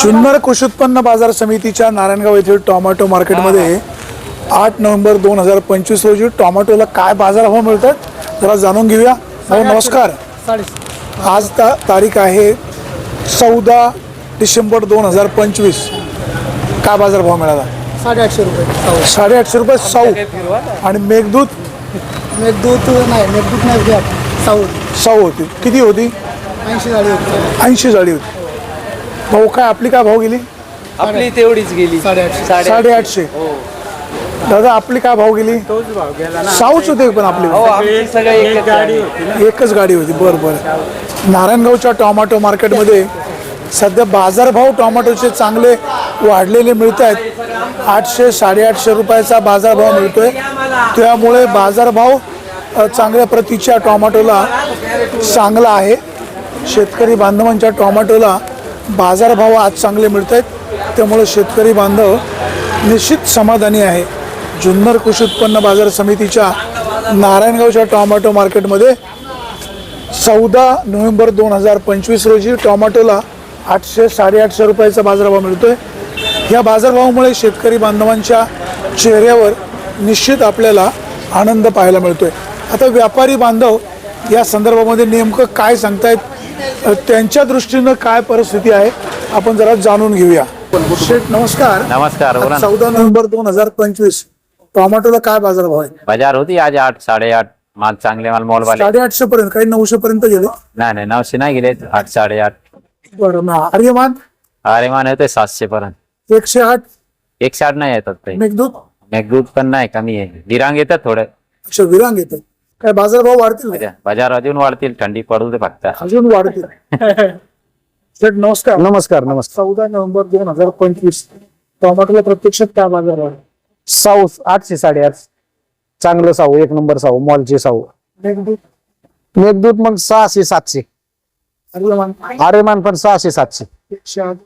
जुन्नर कृषी उत्पन्न बाजार समितीच्या नारायणगाव येथील टोमॅटो मार्केटमध्ये आठ नोव्हेंबर दोन हजार पंचवीस रोजी टोमॅटोला काय बाजारभाव मिळतात जरा जाणून घेऊया. भाऊ नमस्कार. आज ता तारीख आहे चौदा डिसेंबर दोन हजार पंचवीस. काय बाजारभाव मिळाला? साडेआठशे रुपये. साडेआठशे रुपये साऊ आणि मेघदूत? मेघदूत नाही मेघदूत नाही साऊ साऊ होती. किती होती? ऐंशी गाडी होती. ऐंशी जाळी होती. भाऊ काय आपली काय भाव गेली? आपली तेवढीच गेली. साडेआठशे. साडे साडेआठशे. दादा आपली काय भाव गेली? साऊच होते पण आपली. हो एकच गाडी एकच गाडी होती बरं बरं. नारायणगावच्या टोमॅटो मार्केटमध्ये सध्या बाजारभाव टोमॅटोचे चांगले वाढलेले मिळत आहेत. आठशे साडेआठशे रुपयाचा बाजारभाव मिळतोय. त्यामुळे बाजारभाव चांगल्या प्रतीच्या टोमॅटोला चांगला आहे. शेतकरी बांधवांच्या टोमॅटोला बाजारभाव आज चांगले मिळत आहेत त्यामुळे शेतकरी बांधव निश्चित समाधानी आहे. जुन्नर कृषी उत्पन्न बाजार समितीच्या नारायणगावच्या टॉमॅटो मार्केटमध्ये चौदा नोव्हेंबर दोन हजार पंचवीस रोजी टॉमॅटोला आठशे साडेआठशे रुपयाचा बाजारभाव मिळतो आहे या बाजारभावामुळे शेतकरी बांधवांच्या चेहऱ्यावर निश्चित आपल्याला आनंद पाहायला मिळतो आहे आता व्यापारी बांधव या संदर्भामध्ये नेमकं काय सांगतायत? त्यांच्या दृष्टीनं काय परिस्थिती आहे आपण जरा जाणून घेऊया. शेठ नमस्कार. नमस्कार बोला ना. चौदा नोव्हेंबर दोन हजार पंचवीस टोमॅटोला काय बाजारभाव आहे? बाजार होती आज आठ साडेआठ माल चांगले माल मॉलवाले. साडेआठशे पर्यंत काही नऊशे पर्यंत गेले? नाही नाही नऊशे नाही गेले आठ साडेआठ. बरं ना आर्यमान? अरे मान येते सातशे पर्यंत एकशे आठ एकशे आठ नाही येतात ते मेघदूत? मेघदूत पण नाही कमी आहे. दिरांग येतात थोडं. विरांग येते काय बाजारभाव वाढतील? का? बाजार अजून वाढतील थंडी पडू दे फक्त. अजून वाढतील. शेठ नमस्कार. नमस्कार नमस्कार. चौदा नोव्हेंबर दोन हजार पंचवीस टोमॅटोला प्रत्यक्षात काय बाजार आहे? साऊ आठशे साडेआठ चांगलं साऊ एक नंबर साऊ मॉलचे साऊ. मेघदूत? मेघदूत मग सहाशे सातशे. आर्यमान आरेमान पण सहाशे सातशे. एकशे आठ.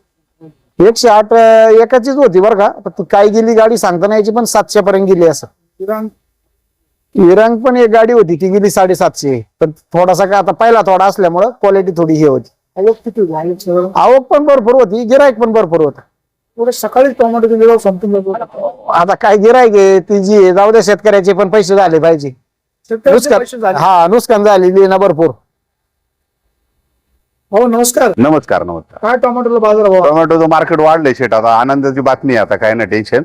एकशे आठ अं, एकाचीच होती बरं का. पण ती काय गेली गाडी सांगता नाही यायची पण सातशे पर्यंत गेली असं. विरांग पण एक गाडी होती ती गेली साडेसातशे. पण थोडासा काय आता पहिला थोडा असल्यामुळं क्वालिटी थोडी हे होती. आवक किती होती? आवक सगळं. आवक पण भरपूर होती गिराईक पण भरपूर होत. सकाळी टोमॅटो संपून जातो. आता काय गिराईक आहे ती जी आहे, जाऊ द्या शेतकऱ्याचे पण पैसे झाले पाहिजे. शेतकऱ्याचे पैसे नुकसान झाले. हा नुकसान झालेली आहे ना भरपूर. हो नमस्कार. नमस्कार नमस्कार. काय टोमॅटोला बाजारभाव टोमॅटोचं मार्केट वाढलंय शेट आता आनंदाची बातमी आहे आता काय ना टेन्शन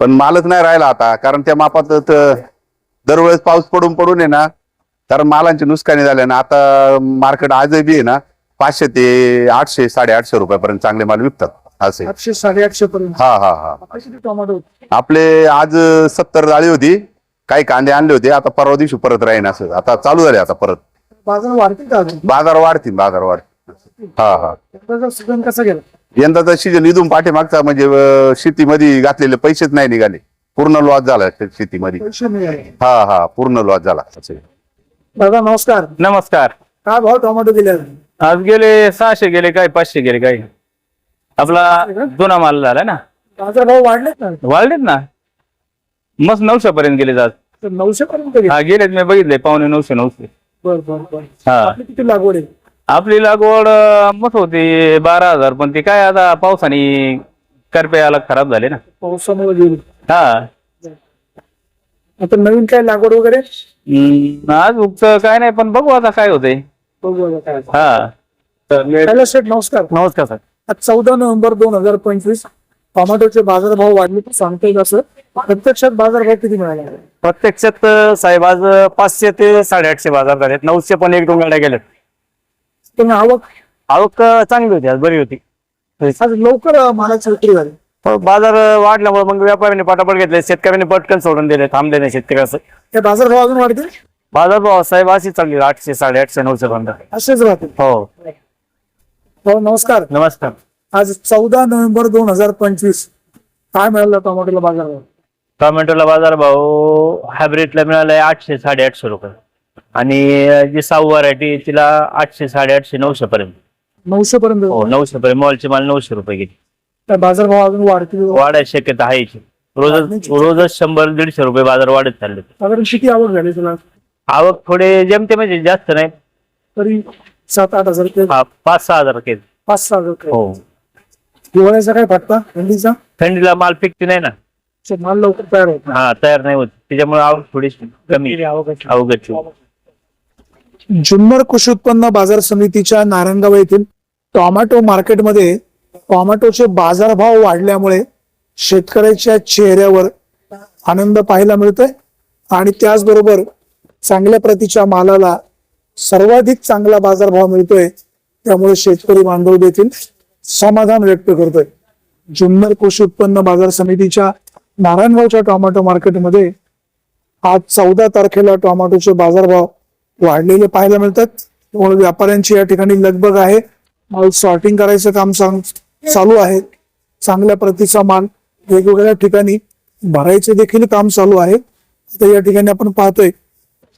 पण मालच नाही राहिला आता कारण त्या मापात त- दरवेळेस पाऊस पडून पडून आहे ना कारण मालांची नुकसानी झाली ना आता मार्केट आजही बी आहे ना पाचशे ते आठशे साडेआठशे रुपयापर्यंत चांगले माल विकतात. असे. आठशे साडेआठशे पर्यंत. हा हा हा. किती टोमॅटो? आपले आज सत्तर जाळी होती काही कांदे आणले होते आता परवा दिवशी परत राहीन असं. आता चालू झाले आता परत. बाजार वाढतील का अजून? बाजार वाढतील बाजार वाढतील हा हा. यंदाचा सीझन कसा गेला? यंदाचा सीजन इथून पाठीमागचा म्हणजे अं, शेतीमध्ये घातलेले पैसेच नाही निघाले. पूर्ण लॉस झाला शेतीमध्ये. हा हा पूर्ण लॉस झाला. दादा नमस्कार. नमस्कार. काय भाव टोमॅटो दिले? आज? गेले सहाशे गेले काय पाचशे गेले काय? आपला जुना माल झाला ना. बाजारभाव वाढलेत ना. वाढलेत ना? मस्त नऊशे पर्यंत गेले आज. तर नऊशे पर्यंत गेले. हा गेलेत मी बघितले पावणे नऊशे नऊशे. बर बर बर. हा. आपली किती लागवड आहे? आपली लागवड अं, मस्त होती बारा हजार. पण ती काय आता पावसाने करप्याला खराब झाले ना. पावसामुळे गेली. हा. आता नवीन काय लागवड वगैरे? हम्म, आज उगत काय नाही पण बघू आता काय होतंय. बघू आता काय हा. हॅलो शेठ नमस्कार. नमस्कार सर. आज चौदा नोव्हेंबर दोन हजार पंचवीस टोमॅटोचे बाजारभाव वाढले तर सांगता असं प्रत्यक्षात बाजारभाव किती मिळाला? प्रत्यक्षात अ, साहेब आज अ, पाचशे ते साडेआठशे बाजार झालेत. नऊशे पण एक दोन गाड्या गेल्यात. पण आवक आवक अ, चांगली होती आज बरी होती. आज लवकर अं, मालाची विक्री झाली. बाजार वाढल्यामुळे मग व्यापाऱ्यांनी पटापट घेतले शेतकऱ्यांनी पटकन सोडून दिले थांबले नाही शेतकऱ्याचं त्या बाजारभाव अजून वाढतील? बाजार भाव साहेब अशी चालली आठशे साडेआठशे नऊशे पर्यंत. असेच राहतील. हो. हो नमस्कार. नमस्कार. आज चौदा नोव्हेंबर दोन हजार पंचवीस. काय मिळालं टोमॅटोला बाजारभाव टोमॅटोला बाजार भाव हायब्रिडला मिळालाय आठशे साडेआठशे रुपये. आणि जी साऊ व्हरायटी तिला आठशे साडेआठशे नऊशे पर्यंत. नऊशे पर्यंत. हो नऊशे पर्यंत. मॉलची माल नऊशे रुपये गेली त्या बाजारभाव अजून वाढतील. वाढायची शक्यता आहे. रोजच रोजच शंभर दीडशे रुपये बाजार वाढत चालले. साधारण किती आवक झाली तुला आवक थोडे जमते म्हणजे जास्त नाही. तरी सात आठ हजार रुपये. हा, पाच सहा हजार केले पाच सहा हजार रुपये. हो. हिवाळ्याचा काय फटका? थंडीचा? थंडीला माल पिकते नाही ना. माल लवकर तयार होत नाही. हा तयार नाही होत. त्याच्यामुळे आवक थोडीशी कमी. अवघड जुन्नर कृषी उत्पन्न बाजार समितीच्या नारायणगाव येथील टोमॅटो मार्केटमध्ये टोमॅटोचे बाजारभाव वाढल्यामुळे शेतकऱ्याच्या चेहऱ्यावर आनंद पाहायला मिळतोय. आणि त्याचबरोबर चांगल्या प्रतीच्या मालाला सर्वाधिक चांगला बाजारभाव मिळतोय. त्यामुळे शेतकरी बांधव देखील समाधान व्यक्त करतोय. जुन्नर कृषी उत्पन्न बाजार समितीच्या नारायणगावच्या टोमॅटो मार्केटमध्ये आज चौदा तारखेला टोमॅटोचे बाजारभाव वाढलेले पाहायला मिळतात. त्यामुळे व्यापाऱ्यांची या ठिकाणी लगबग आहे. माल सॉर्टिंग करायचं काम सांग चालू आहे चांगल्या प्रतीचा माल वेगवेगळ्या ठिकाणी भरायचे देखील काम चालू आहे. आता या ठिकाणी आपण पाहतोय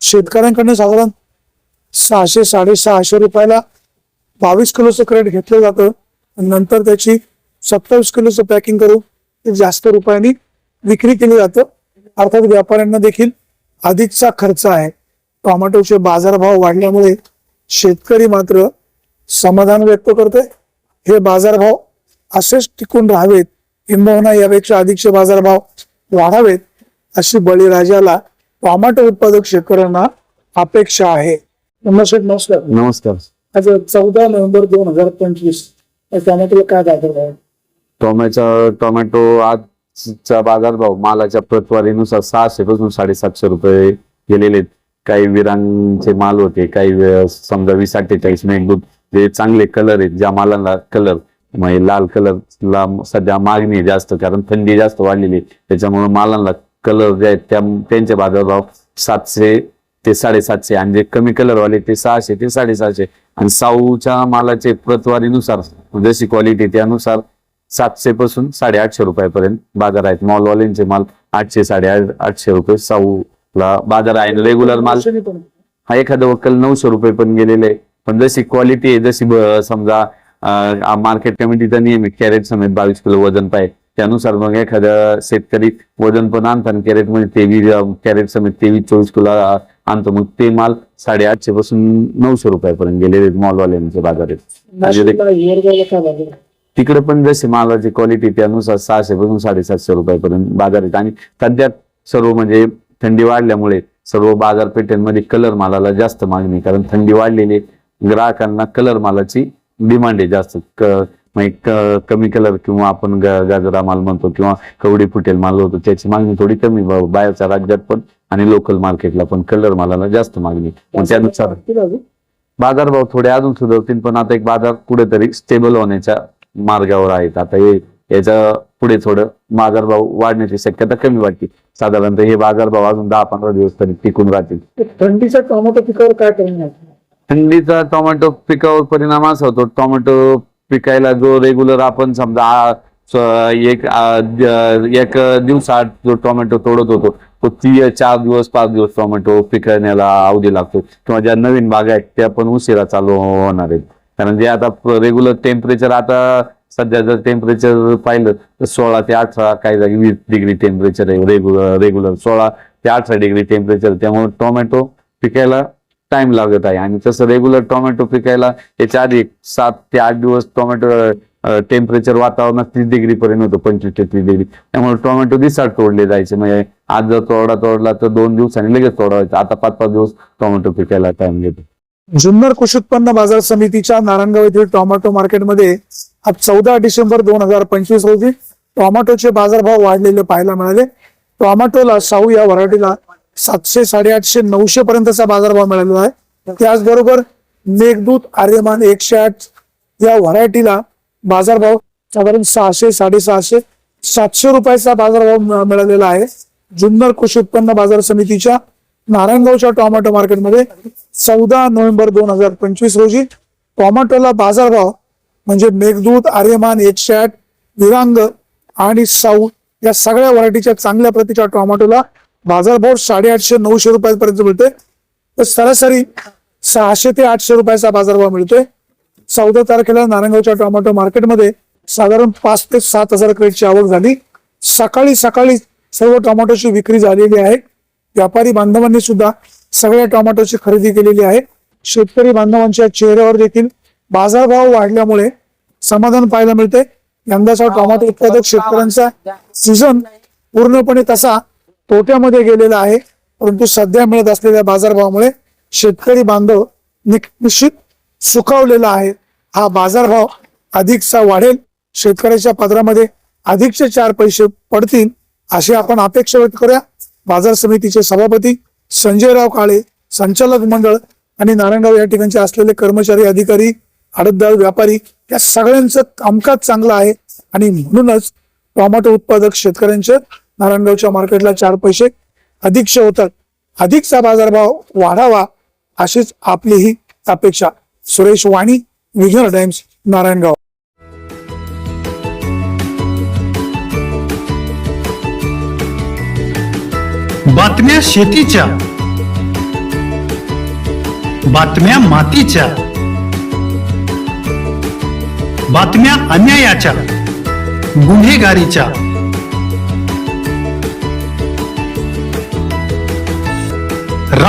शेतकऱ्यांकडनं साधारण सहाशे साडेसहाशे रुपयाला बावीस किलोचं क्रेट घेतलं जातं. नंतर त्याची सत्तावीस किलोचं पॅकिंग करून ते जास्त रुपयांनी विक्री केली जातं. अर्थात व्यापाऱ्यांना देखील अधिकचा खर्च आहे. टोमॅटोचे बाजारभाव वाढल्यामुळे शेतकरी मात्र समाधान व्यक्त करतोय. हे बाजारभाव असेच टिकून राहावेत किंबहुना यापेक्षा अधिकचे बाजारभाव वाढावेत अशी बळीराजाला टोमॅटो उत्पादक शेतकऱ्यांना अपेक्षा आहे नमस्कार नमस्कार नमस्कार आज चौदा नोव्हेंबर दोन हजार पंचवीस टोमॅटोला काय बाजारभाव आहे? टोमॅटो टोमॅटो आजचा बाजारभाव मालाच्या प्रतवारीनुसार सहाशे पासून साडेसातशे रुपये गेलेले आहेत. काही विरांगचे माल होते काही समजा वीस अठ्ठेचाळीस मेघदूत जे चांगले कलर आहेत ज्या मालाला कलर मग लाल कलरला सध्या मागणी जास्त कारण थंडी जास्त वाढलेली आहे. त्याच्यामुळे मालांना कलर जे आहेत त्या त्यांचे बाजारभाव सातशे ते साडेसातशे आणि जे कमी कलरवाले ते सहाशे ते साडेसहाशे. आणि साऊच्या मालाचे प्रतवारीनुसार जशी क्वालिटी त्यानुसार सातशे पासून साडेआठशे रुपयापर्यंत बाजार आहेत. मॉलवाल्यांचे माल आठशे साडे आठशे रुपये साऊला बाजार आहे. रेग्युलर माल हा एखादा वक्कल नऊशे रुपये पण गेलेले आहे. पण जशी क्वालिटी आहे जशी ब- समजा मार्केट कमिटीचा नियम आहे कॅरेट समेत बावीस किलो वजन पाहिजे त्यानुसार मग एखादा शेतकरी वजन पण आणतात कॅरेटमध्ये तेवीस कॅरेट समेत तेवीस चोवीस किलो आणतो मग ते माल साडेआठशे पासून नऊशे रुपयापर्यंत गेलेले मॉलवाल्यांचे बाजार आहेत? तिकडे पण जशी मालाची क्वालिटी त्यानुसार सहाशे पासून साडेसातशे रुपयापर्यंत बाजार आहेत आणि सध्या सर्व म्हणजे थंडी वाढल्यामुळे सर्व बाजारपेठांमध्ये कलर मालाला जास्त मागणी. कारण थंडी वाढलेली. ग्राहकांना कलर मालाची डिमांड आहे जास्त. क- म्हणजे क- कमी कलर किंवा आपण ग- गाजरा माल म्हणतो किंवा कवडी फुटेल माल होतो त्याची मागणी थोडी कमी. ब- बाहेरच्या राज्यात पण आणि लोकल मार्केटला पण कलर मालाला जास्त मागणी. आहे. मग त्यानुसार बाजार भाव बाजारभाव थोडे अजून सुधारतील पण आता एक बाजार कुठेतरी स्टेबल होण्याच्या मार्गावर आहेत. आता हे याच्यापुढे थोडं बाजारभाव वाढण्याची शक्यता कमी वाटते. साधारणतः हे बाजारभाव अजून दहा पंधरा दिवस तरी टिकून राहतील. थंडीच्या टोमॅटो पिकावर काय परिणाम? थंडीचा टोमॅटो पिकावर परिणाम असा होतो. टोमॅटो पिकायला जो रेग्युलर आपण समजा एक एक दिवसात जो टोमॅटो तोडत होतो तो ती चार दिवस पाच दिवस टोमॅटो पिकण्याला अवधी लागतो. किंवा ज्या नवीन बागा आहेत त्या पण उशिरा चालू होणार आहेत. कारण जे आता रेग्युलर टेम्परेचर आता सध्या जर टेम्परेचर पाहिलं तर सोळा ते अठरा काही जागी वीस डिग्री टेम्परेचर आहे रेग्युलर रेग्युलर सोळा ते अठरा डिग्री टेम्परेचर त्यामुळे टोमॅटो पिकायला टाइम लागत आहे. आणि तसं रेग्युलर टोमॅटो पिकायला याच्या आधी सात ते आठ दिवस टोमॅटो टेम्परेचर वातावरणात तीस डिग्री पर्यंत होतं पंचवीस ते तीस डिग्री त्यामुळे टोमॅटो दिसाड तोडले जायचे. म्हणजे आज जर तोडा तोडला तर दोन दिवसांनी लगेच तोडायचा आता पाच पाच दिवस टोमॅटो पिकायला टाइम घेतो. जुन्नर कृषी उत्पन्न बाजार समितीच्या नारायणगाव येथील टोमॅटो मार्केटमध्ये आज चौदा डिसेंबर दोन हजार पंचवीस रोजी टोमॅटोचे बाजारभाव वाढलेले पाहायला मिळाले. टोमॅटोला शाहू या व्हरायटीला सातशे साडेआठशे नऊशे पर्यंतचा बाजारभाव मिळालेला आहे. त्याचबरोबर मेघदूत आर्यमान एकशे आठ या व्हरायटीला बाजारभाव साधारण सहाशे साडेसहाशे सातशे रुपयाचा बाजारभाव मिळ- मिळालेला आहे. जुन्नर कृषी उत्पन्न बाजार समितीच्या नारायणगावच्या टोमॅटो मार्केटमध्ये चौदा नोव्हेंबर दोन हजार पंचवीस रोजी टोमॅटोला बाजारभाव म्हणजे मेघदूत आर्यमान एकशे आठ विरांग आणि साऊ या सगळ्या व्हरायटीच्या चांगल्या प्रतीच्या टोमॅटोला बाजारभाव साडेआठशे नऊशे रुपयापर्यंत मिळतोय. तर सरासरी सहाशे ते आठशे रुपयाचा बाजारभाव मिळतोय. चौदा तारखेला नारायणगावच्या टोमॅटो मार्केटमध्ये साधारण पाच ते सात हजार क्रेटची आवक झाली. सकाळी सकाळी सर्व टोमॅटोची विक्री झालेली आहे. व्यापारी बांधवांनी सुद्धा सगळ्या टोमॅटोची खरेदी केलेली आहे. शेतकरी बांधवांच्या चेहऱ्यावर देखील बाजारभाव वाढल्यामुळे समाधान पाहायला मिळते यंदाचा टोमॅटो उत्पादक शेतकऱ्यांचा सीझन पूर्णपणे तसा तोट्यामध्ये गेलेला आहे. परंतु सध्या मिळत असलेल्या बाजारभावामुळे शेतकरी बांधव निश्चित सुखावलेला आहे. हा बाजारभाव अधिकचा वाढेल. शेतकऱ्याच्या पदरामध्ये अधिकचे चार पैसे पडतील अशी आपण अपेक्षा व्यक्त करूया. बाजार समितीचे सभापती संजयराव काळे संचालक मंडळ आणि नारायणगाव या ठिकाणचे असलेले कर्मचारी अधिकारी आडतदार व्यापारी या सगळ्यांचं कामकाज चांगलं आहे. आणि म्हणूनच टोमॅटो उत्पादक शेतकऱ्यांचे नारायणगावच्या मार्केटला चार पैसे अधिकचे होतात. अधिकचा बाजारभाव वाढावा अशीच आपलीही अपेक्षा. सुरेश वाणी विघ्नर टाइम्स नारायणगाव. बातम्या शेतीच्या. बातम्या मातीच्या. बातम्या अन्यायाच्या. गुन्हेगारीच्या.